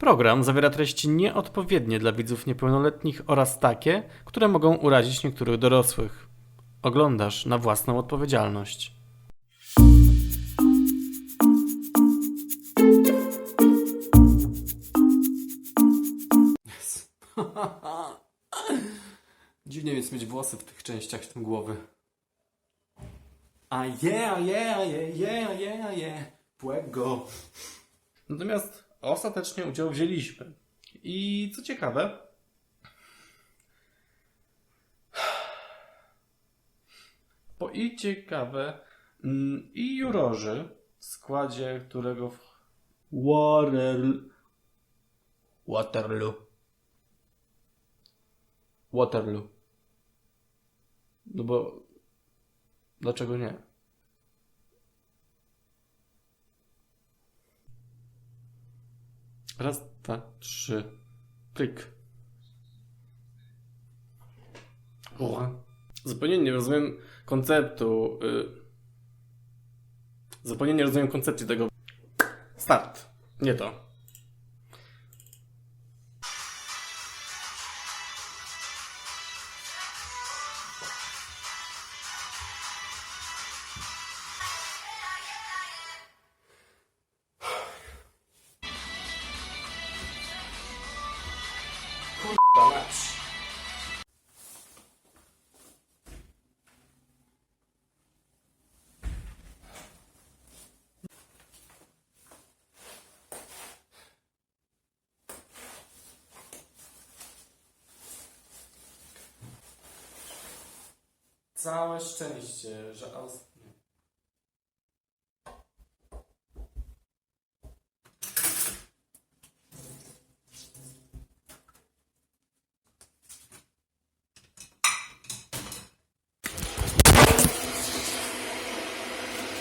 Program zawiera treści nieodpowiednie dla widzów niepełnoletnich oraz takie, które mogą urazić niektórych dorosłych. Oglądasz na własną odpowiedzialność. Dziwnie jest mieć włosy w tych częściach tym głowy. A yeah, yeah, yeah, yeah, yeah, yeah. Płego. Natomiast ostatecznie udział wzięliśmy. I co ciekawe, po i ciekawe, mm, i jurorzy, w składzie którego w Water... Waterloo. Waterloo. No bo dlaczego nie? Raz, dwa, trzy. Klik. Ura. Zupełnie nie rozumiem konceptu. Y... Zupełnie nie rozumiem koncepcji tego. Start. Nie to. Całe szczęście, że Aus... nie.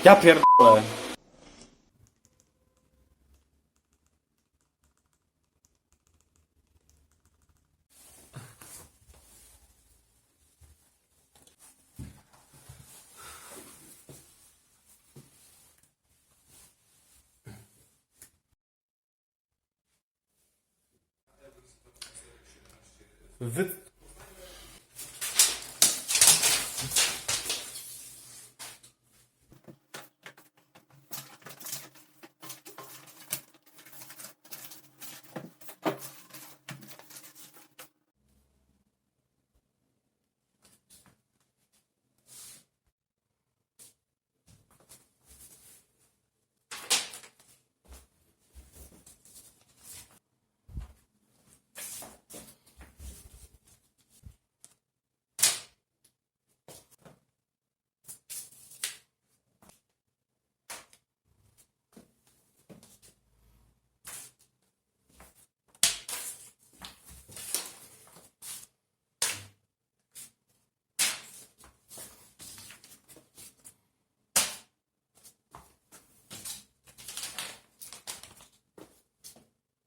Ja pierdolę. Wy...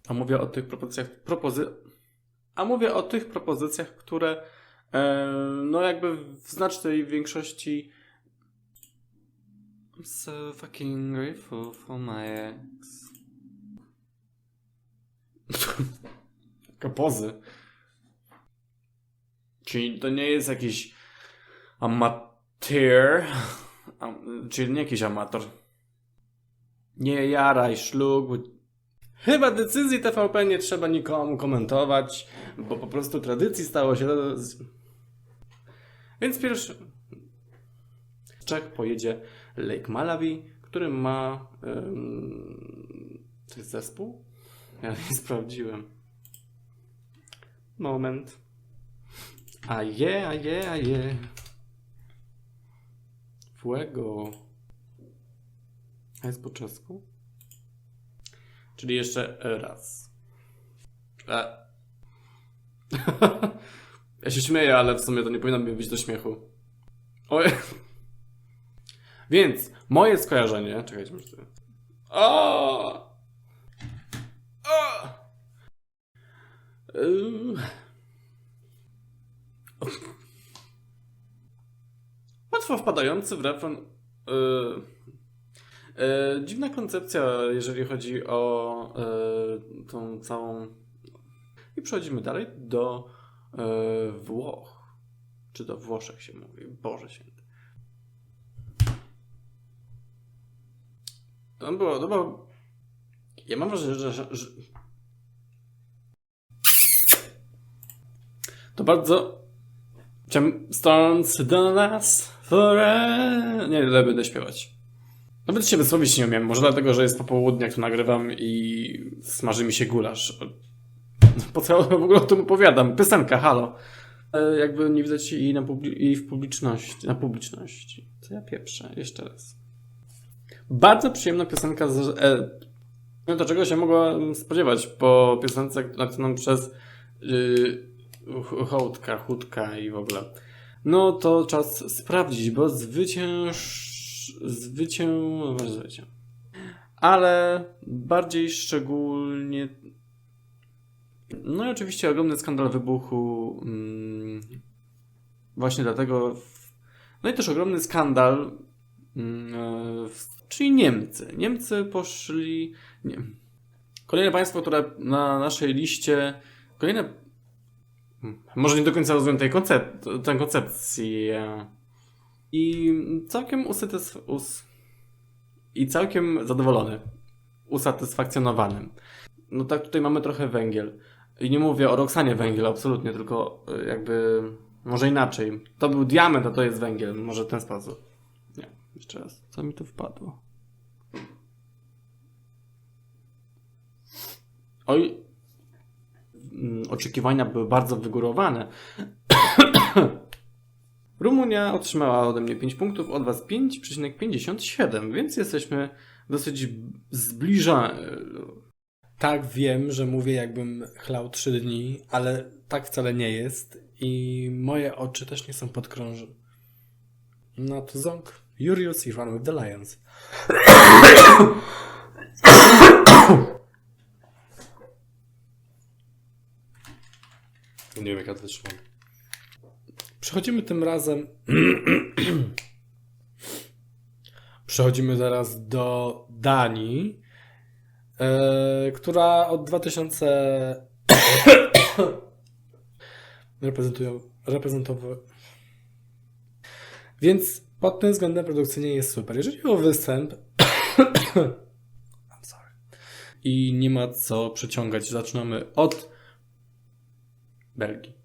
A mówię o tych propozycjach, propozy... A mówię o tych propozycjach, które e, no jakby w znacznej większości I'm so fucking grateful for my ex. Kapozy. Czyli to nie jest jakiś amateur, am, czyli nie jakiś amator. Nie jaraj szlug, Chyba decyzji TVP nie trzeba nikomu komentować, bo po prostu tradycji stało się. Więc pierwszy. Czech pojedzie Lake Malawi, który ma. Um... To jest zespół? Ja nie sprawdziłem. Moment. A je, a je, a je. Fuego. A jest po czesku? Czyli jeszcze raz. E. ja się śmieję, ale w sumie to nie powinno mi być do śmiechu. Oj. Więc moje skojarzenie. Czekajcie, sobie- O! O! Łatwo wpadający w refren. Yy. E, dziwna koncepcja, jeżeli chodzi o e, tą całą. I przechodzimy dalej do e, Włoch. Czy do Włoszech się mówi? Boże święty. To było, to było... Ja mam wrażenie, że, że. To bardzo... Chciałem... Storms don't last forever... Nie, ale będę śpiewać. Nawet się wysłowić nie umiem. Może dlatego, że jest popołudnie, jak tu nagrywam i smaży mi się gulasz. Po co w ogóle o tym opowiadam? Piosenka, halo. E, jakby nie widać i, na publi- w publiczności. Na publiczności. Co ja pieprzę? Jeszcze raz. Bardzo przyjemna piosenka z... E, no to czego się mogła spodziewać po piosence napisaną przez yy, Hołdka, Chudka i w ogóle. No to czas sprawdzić, bo zwycięż... Zwycię... zwycię. Ale bardziej szczególnie... No i oczywiście ogromny skandal wybuchu mm, właśnie dlatego... No i też ogromny skandal mm, czyli Niemcy. Niemcy poszli... Nie. Kolejne państwo, które na naszej liście... Kolejne może nie do końca rozumiem tej koncep tę koncepcję. I całkiem usatys us i całkiem zadowolony. Usatysfakcjonowanym. No tak, tutaj mamy trochę węgiel. I nie mówię o Roxanie węgiel, absolutnie, tylko y, jakby może inaczej. To był diament, a to jest węgiel. Może w ten sposób. Nie, jeszcze raz. Co mi tu wpadło? Oj, mm, oczekiwania były bardzo wygórowane. Rumunia otrzymała ode mnie 5 punktów, od Was 5,57, więc jesteśmy dosyć zbliżani. Tak, wiem, że mówię jakbym chlał trzy dni, ale tak wcale nie jest i moje oczy też nie są podkrążone. No to ząg. Jurius i Run with the Lions. Nie wiem, jak ja to wytrzymam. Przechodzimy tym razem. Przechodzimy teraz do Danii, e, która od 2000 reprezentują, reprezentowa... Więc pod tym względem produkcyjnie jest super. Jeżeli chodzi o występ, I'm sorry. I nie ma co przeciągać. Zaczynamy od Belgii.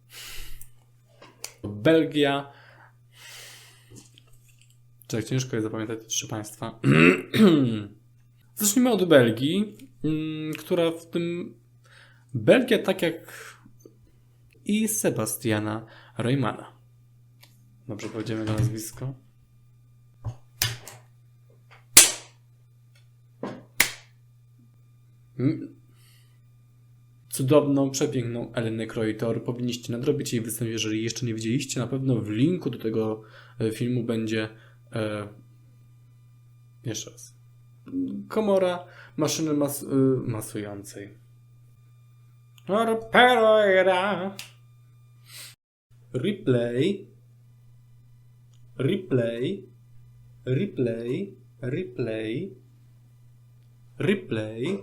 Belgia. Tak ciężko jest zapamiętać te trzy państwa. Zacznijmy od Belgii, mm, która w tym. Belgia, tak jak i Sebastiana Reumana. Dobrze powiedziemy jego nazwisko. Cudowną, przepiękną Elenę Kroitor. Powinniście nadrobić jej występ, jeżeli jeszcze nie widzieliście. Na pewno w linku do tego e, filmu będzie e, jeszcze raz. Komora maszyny mas, y, masującej. Replay. Replay. Replay. Replay. Replay.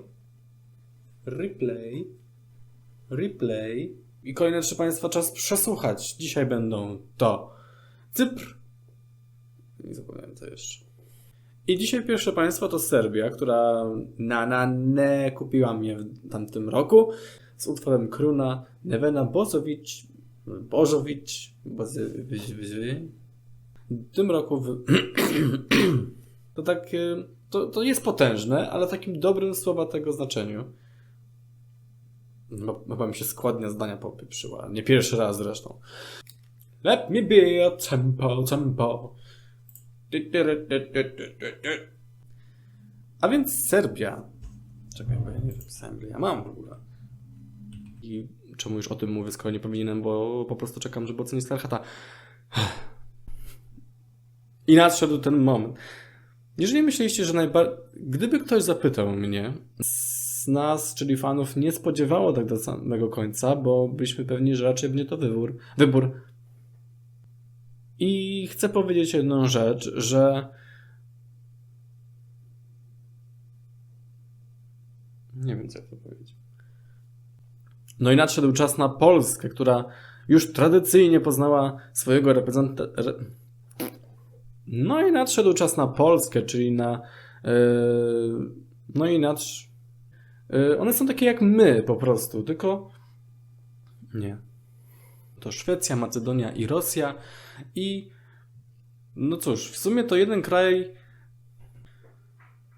Replay. Replay. I kolejne trzy państwa czas przesłuchać. Dzisiaj będą to Cypr. Nie zapomniałem co jeszcze. I dzisiaj pierwsze państwo to Serbia, która na na ne kupiła mnie w tamtym roku z utworem Kruna Nevena Bozowicz Bożowicz Bozy- w tym roku w... to tak to, to jest potężne, ale w takim dobrym słowa tego znaczeniu. Chyba mi się składnia zdania popieprzyła. Nie pierwszy raz zresztą. Let me be a tempo, tempo. A więc Serbia. Czekaj, bo ja nie zapisałem, ile ja mam w ogóle. I czemu już o tym mówię, skoro nie powinienem, bo po prostu czekam, żeby ocenić Starhata. I nadszedł ten moment. Jeżeli myśleliście, że najbardziej... Gdyby ktoś zapytał mnie, z nas, czyli fanów, nie spodziewało tak do samego końca, bo byliśmy pewni, że raczej będzie to wybór. wybór. I chcę powiedzieć jedną rzecz, że nie wiem, co to powiedzieć. No i nadszedł czas na Polskę, która już tradycyjnie poznała swojego reprezentanta. No i nadszedł czas na Polskę, czyli na. Yy... No i e, One są takie jak my po prostu, tylko. Nie. To Szwecja, Macedonia i Rosja. I. No cóż, w sumie to jeden kraj.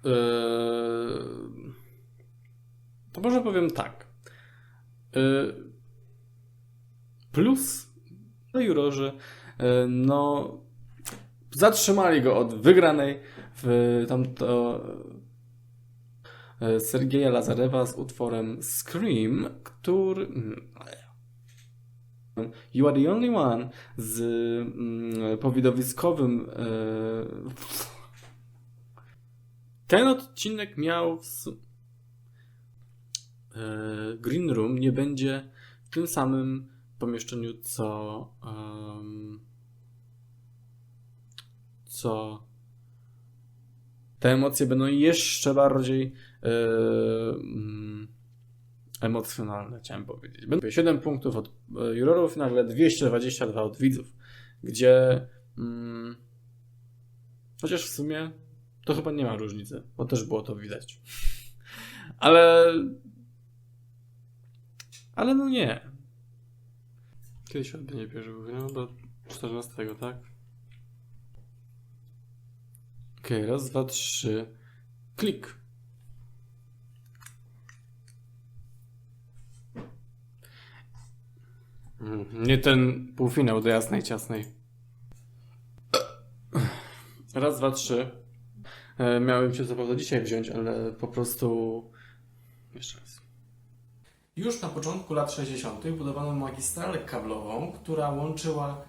e, To może powiem tak. E, Plus no jurorzy e, no zatrzymali go od wygranej w tamto Sergeja Lazarewa z utworem Scream, który mm, You are the only one z mm, powidowiskowym e, ten odcinek miał w e, Green Room nie będzie w tym samym pomieszczeniu co co te emocje będą jeszcze bardziej e, emocjonalne, chciałem powiedzieć. Będą 7 punktów od e, jurorów, nagle 222 od widzów, gdzie mm, chociaż w sumie to chyba nie ma różnicy, bo też było to widać. Ale ale no nie. Kiedy się odbędzie pierwszy wygrał? Do 14, tak? Okej, raz, dwa, trzy. Klik. Nie ten półfinał do jasnej ciasnej. Raz, dwa, trzy. E, Miałem się prawda dzisiaj wziąć, ale po prostu. Jeszcze raz. Już na początku lat 60. budowano magistralę kablową, która łączyła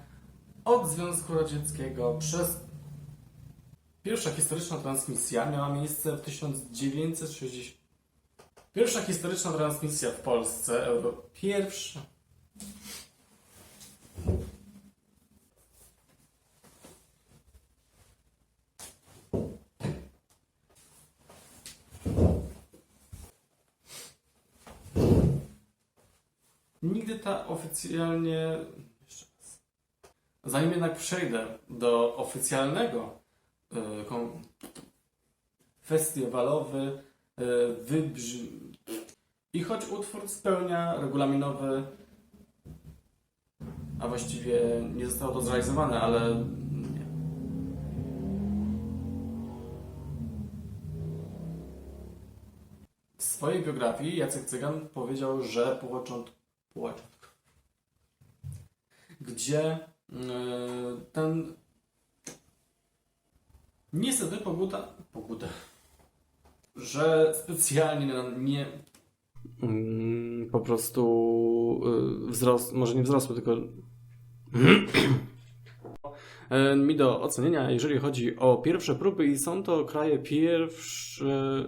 od Związku Radzieckiego przez. Pierwsza historyczna transmisja miała miejsce w 1960. Pierwsza historyczna transmisja w Polsce, Euro... pierwsza. Nigdy ta oficjalnie. Jeszcze raz. Zanim jednak przejdę do oficjalnego y, kon... festiwalowy y, wybrzmi. I choć utwór spełnia regulaminowy, a właściwie nie zostało to zrealizowane, ale. W swojej biografii Jacek Cygan powiedział, że po początku gdzie yy, ten niestety pogoda, pogoda, że specjalnie nie mm, po prostu yy, wzrost, może nie wzrosły, tylko mi do ocenienia, jeżeli chodzi o pierwsze próby i są to kraje pierwsze,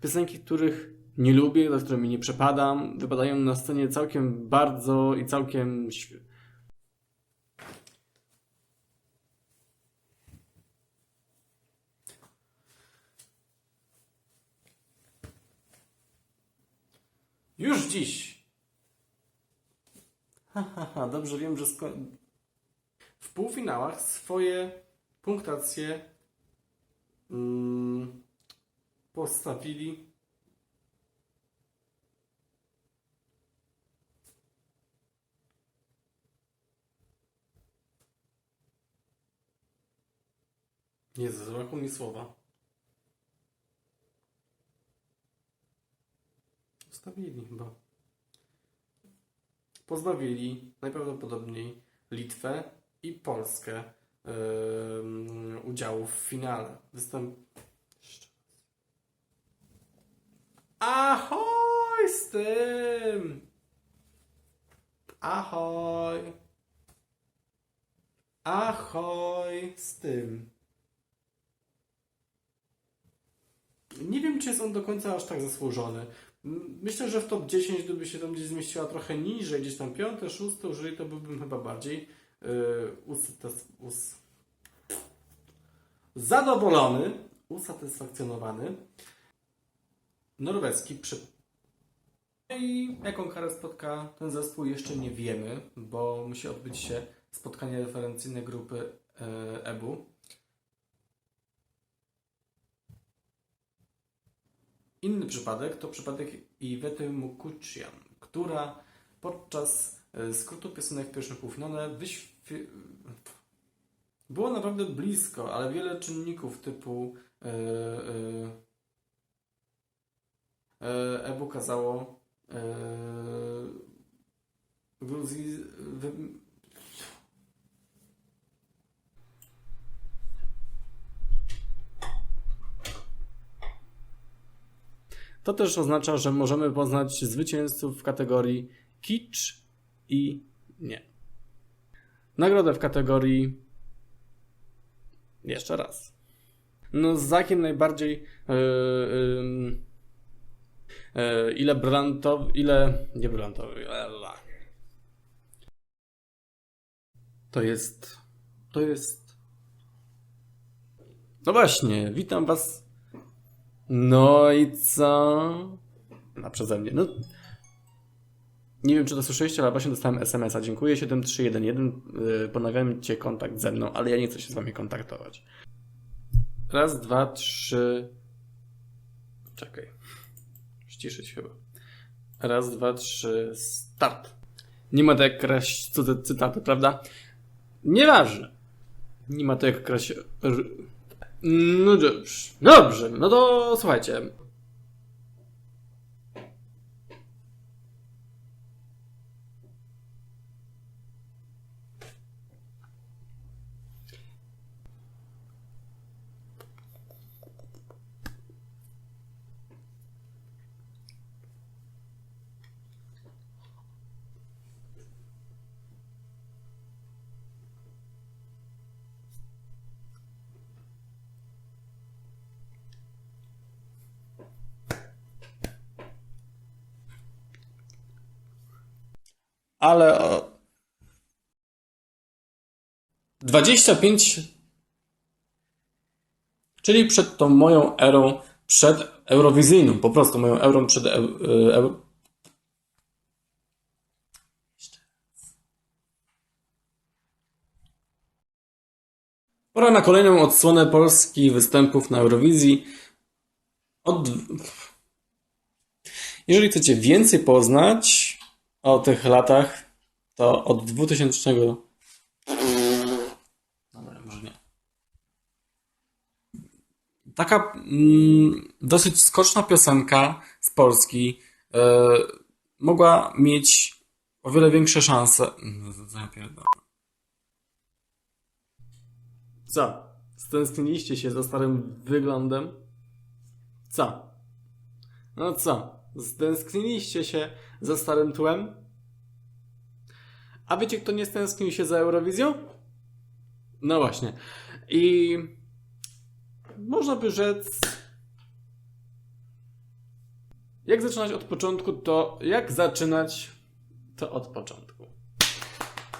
piosenki, których nie lubię, za którymi nie przepadam, wypadają na scenie całkiem bardzo i całkiem Już dziś. Ha, ha, ha, dobrze wiem, że sko- w półfinałach swoje punktacje mm, postawili Jezu, zabrakło mi słowa. Zostawili chyba. Pozbawili najprawdopodobniej Litwę i Polskę em, udziału w finale. Występ... Ahoj z tym! Ahoj! Ahoj z tym! Nie wiem, czy jest on do końca aż tak zasłużony. Myślę, że w top 10 gdyby się tam gdzieś zmieściła trochę niżej, gdzieś tam piąte, szóste, jeżeli to byłbym chyba bardziej yy, usatys- us... zadowolony, usatysfakcjonowany. Norweski przy... I jaką karę spotka ten zespół jeszcze nie wiemy, bo musi odbyć się spotkanie referencyjne grupy e, EBU. Inny przypadek to przypadek Iwety Mukuchian, która podczas e, skrótu piosenek w pierwszym półfinale wyświe... było naprawdę blisko, ale wiele czynników typu e, e, EBU kazało Gruzji To też oznacza, że możemy poznać zwycięzców w kategorii kicz i nie. Nagrodę w kategorii jeszcze raz. No z Zakiem najbardziej yy, yy, ile brantowy, ile nie brantowy, ela. To jest to jest No właśnie, witam was no i co? A przeze mnie. No. Nie wiem, czy to słyszeliście, ale właśnie dostałem SMS-a. Dziękuję 7311. Yy, Ponawiam kontakt ze mną, ale ja nie chcę się z wami kontaktować. Raz, dwa, trzy. Czekaj. Ściszyć chyba. Raz, dwa, trzy. Start. Nie ma to jak kraść cudze cytaty, prawda? Nieważne. Nie ma to jak kraść. No dobrze. Dobrze, no to słuchajcie. Ale o... 25 czyli przed tą moją erą przed eurowizyjną, po prostu moją erą przed eu, eu, Pora na kolejną odsłonę polskich występów na Eurowizji. Od... Jeżeli chcecie więcej poznać o tych latach, to od 2000. Dobra, może nie. Taka mm, dosyć skoczna piosenka z Polski e, mogła mieć o wiele większe szanse. Mm, pierdolę. Co? Stęskniliście się za starym wyglądem? Co? No co? Stęskniliście się za starym tłem? A wiecie, kto nie stęsknił się za Eurowizją? No właśnie. I można by rzec. Jak zaczynać od początku, to jak zaczynać to od początku.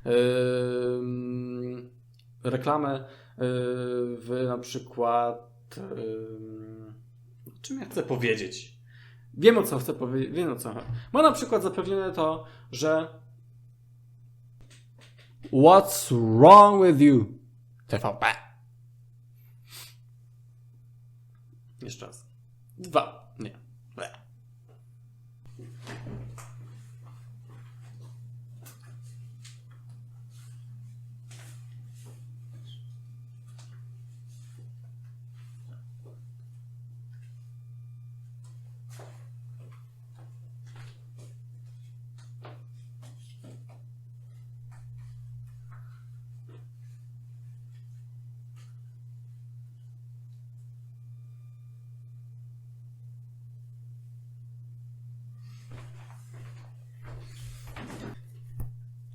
Ym, reklamę yy, w na przykład. ym, czym ja chcę powiedzieć? Wiem o co chcę powiedzieć, wiem o co. Ma na przykład zapewnione to, że What's wrong with you? TVP. Jeszcze raz. Dwa. Nie. Ble.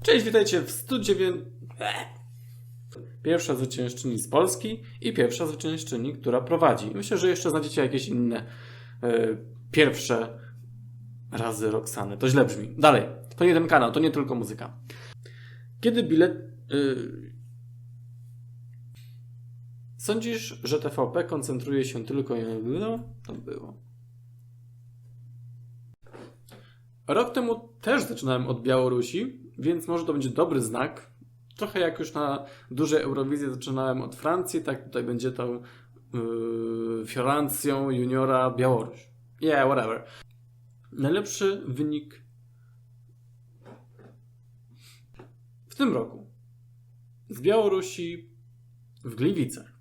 Cześć, witajcie w 109. Pierwsza zwyciężczyni z Polski i pierwsza zwyciężczyni, która prowadzi. Myślę, że jeszcze znajdziecie jakieś inne e, pierwsze razy Roxany. To źle brzmi. Dalej. To nie ten kanał, to nie tylko muzyka. Kiedy bilet. y, Sądzisz, że TVP koncentruje się tylko na. No, to było. Rok temu też zaczynałem od Białorusi, więc może to będzie dobry znak. Trochę jak już na dużej Eurowizji zaczynałem od Francji, tak tutaj będzie tą yy, Fiorancją juniora Białoruś. Yeah, whatever. Najlepszy wynik w tym roku z Białorusi w Gliwicach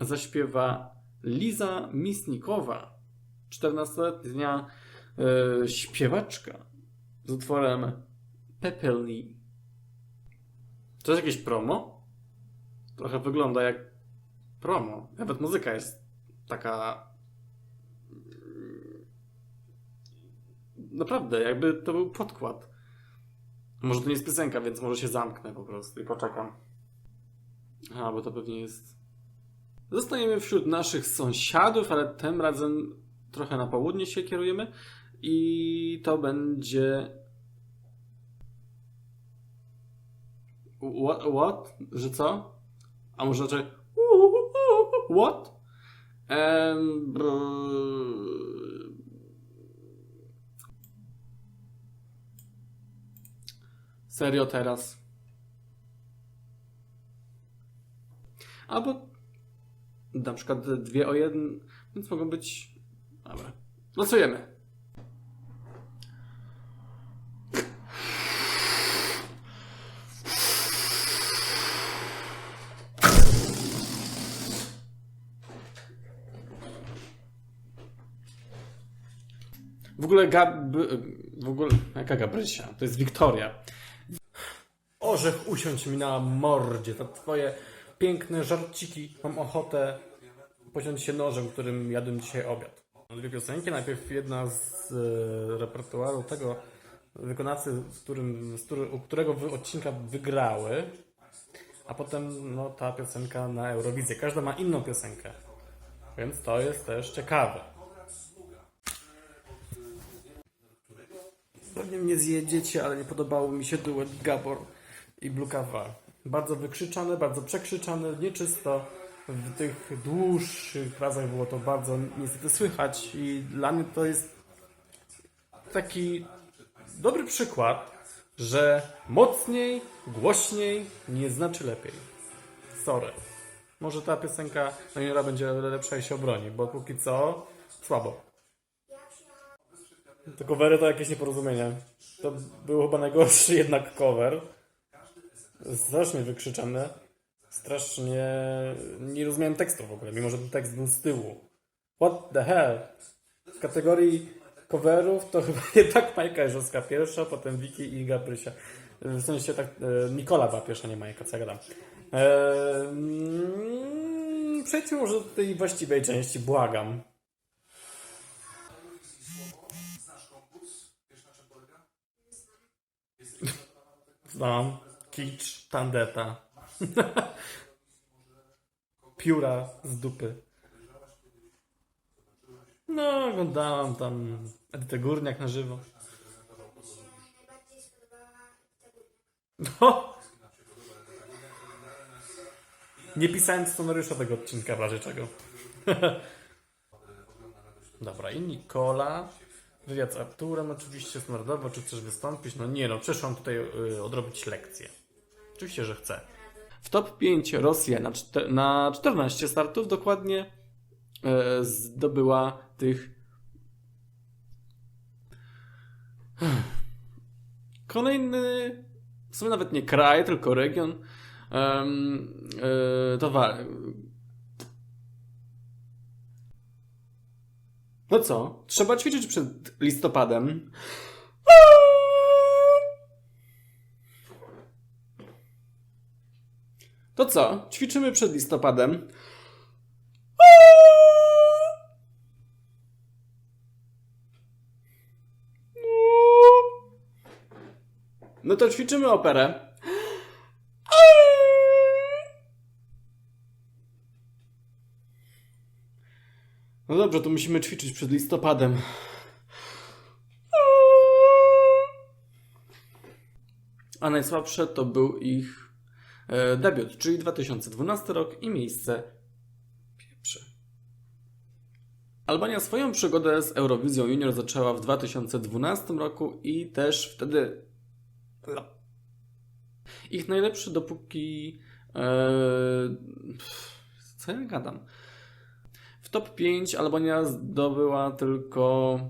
zaśpiewa Liza Misnikowa, 14-letnia e, śpiewaczka z utworem Pepelni. To jest jakieś promo? Trochę wygląda jak promo. Nawet muzyka jest taka. Naprawdę, jakby to był podkład. Może to nie jest piosenka, więc może się zamknę po prostu i poczekam. A, bo to pewnie jest. Zostajemy wśród naszych sąsiadów, ale tym razem trochę na południe się kierujemy. I to będzie. What? what? Że co? A może raczej. What? Brr. Serio teraz? Albo na przykład dwie o jeden, więc mogą być. Dobra. Losujemy. W ogóle Gab... W ogóle... Jaka Gabrysia? To jest Wiktoria. Orzech usiądź mi na mordzie. To twoje piękne żarciki. Mam ochotę pociąć się nożem, którym jadłem dzisiaj obiad. Dwie piosenki. Najpierw jedna z e, repertuaru tego wykonawcy, w którym, z który, u którego wy odcinka wygrały. A potem no, ta piosenka na Eurowizję. Każda ma inną piosenkę. Więc to jest też ciekawe. Pewnie mnie zjedziecie, ale nie podobało mi się duet Gabor i Blukawa. Bardzo wykrzyczane, bardzo przekrzyczane, nieczysto. W tych dłuższych frazach było to bardzo niestety słychać i dla mnie to jest taki dobry przykład, że mocniej, głośniej nie znaczy lepiej. Sorry. Może ta piosenka na juniora będzie lepsza i się obroni, bo póki co słabo. Te covery to jakieś nieporozumienie. To był chyba najgorszy jednak cover. Strasznie wykrzyczane. Strasznie... Nie rozumiałem tekstu w ogóle, mimo że ten tekst był z tyłu. What the hell? W kategorii coverów to chyba jednak Majka Jeżowska pierwsza, potem Wiki i Gabrysia. W sensie tak... e, Nikola była pierwsza, nie Majka, co ja gadam. Eee, mm, przejdźmy może do tej właściwej części, błagam. Znam. Kicz, tandeta. Pióra z dupy. No, oglądałam tam Edytę Górniak na żywo. No. Nie pisałem scenariusza tego odcinka w razie czego. Dobra, i Nikola. Wywiad z Arturem oczywiście standardowo, czy chcesz wystąpić? No nie no, przyszłam tutaj y, odrobić lekcję. Oczywiście, że chcę. W top 5 Rosja na, na 14 startów dokładnie e, zdobyła tych kolejny w sumie nawet nie kraj, tylko region um, e, towar. No co? Trzeba ćwiczyć przed listopadem. To co? Ćwiczymy przed listopadem. No to ćwiczymy operę. Dobrze, to musimy ćwiczyć przed listopadem. A najsłabsze to był ich e, debiut, czyli 2012 rok i miejsce pierwsze. Albania swoją przygodę z Eurowizją Junior zaczęła w 2012 roku i też wtedy. Ich najlepszy dopóki. E... Co ja gadam? Top 5 Albania zdobyła tylko.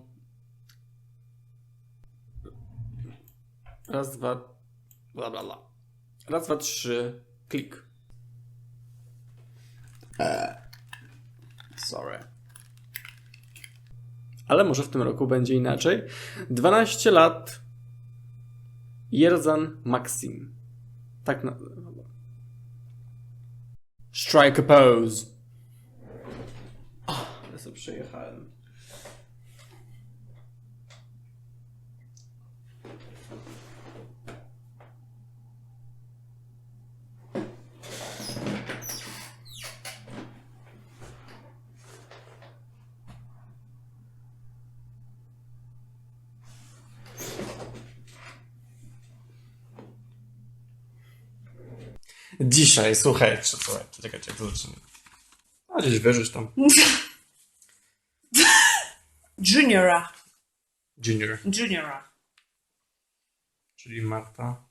Raz, dwa. Bla, bla, bla. Raz, dwa, trzy. Klik. Sorry. Ale może w tym roku będzie inaczej. 12 lat. Jerzan Maxim. Tak na... Strike a pose. Sobie przejechałem. Dzisiaj, słuchajcie, słuchajcie, czekajcie, to zaczynamy. A gdzieś wyrzuć tam. Juniora. Junior, Juniora. czyli Marta.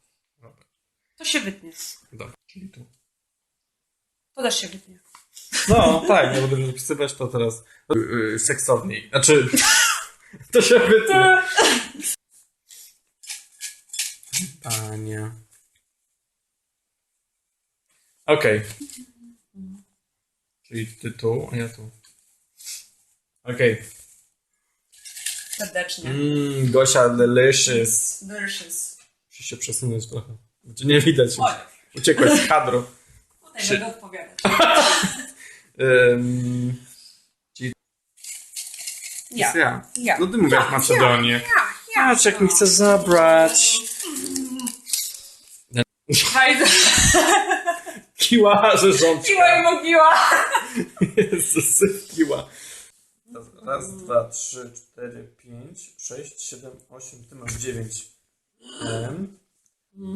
To się wytnie. dobra, czyli tu. To też się wytnie. No, tak, ja będę zapisywać to teraz yy, seksowniej. Znaczy, to się wytnie. Panie. Okej. Czyli ty tu, a ja tu. Okej. Serdecznie. Mmm, Gosia delicious. Delicious. Muszę się przesunąć trochę. Znaczy nie widać. Oj, Uciekłeś z kadru. tutaj Czy- będę odpowiadać. Ym, Ja. ja. Ja. No ty mówisz Ja, Macedonię. Ja, ja. Patrz jak mi chce zabrać. Hajde. Kiła, że rząd. Siła i mogiła. Jezus, kiła. Raz, dwa, trzy, cztery, pięć, sześć, siedem, osiem. Ty masz dziewięć. Um,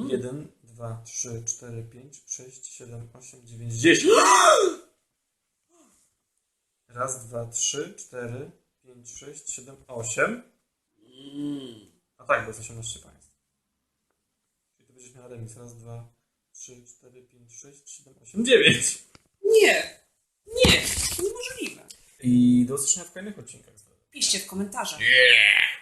jeden, dwa, trzy, cztery, pięć, sześć, siedem, osiem, dziewięć, dziesięć. Raz, dwa, trzy, cztery, pięć, sześć, siedem, osiem. A tak, bo jest 18 państw. Czyli ty będziesz miała remis. Raz, dwa, trzy, cztery, pięć, sześć, siedem, osiem, dziewięć. Nie. Nie. To niemożliwe. I do usłyszenia w kolejnych odcinkach. Piszcie w komentarzach. Yeah!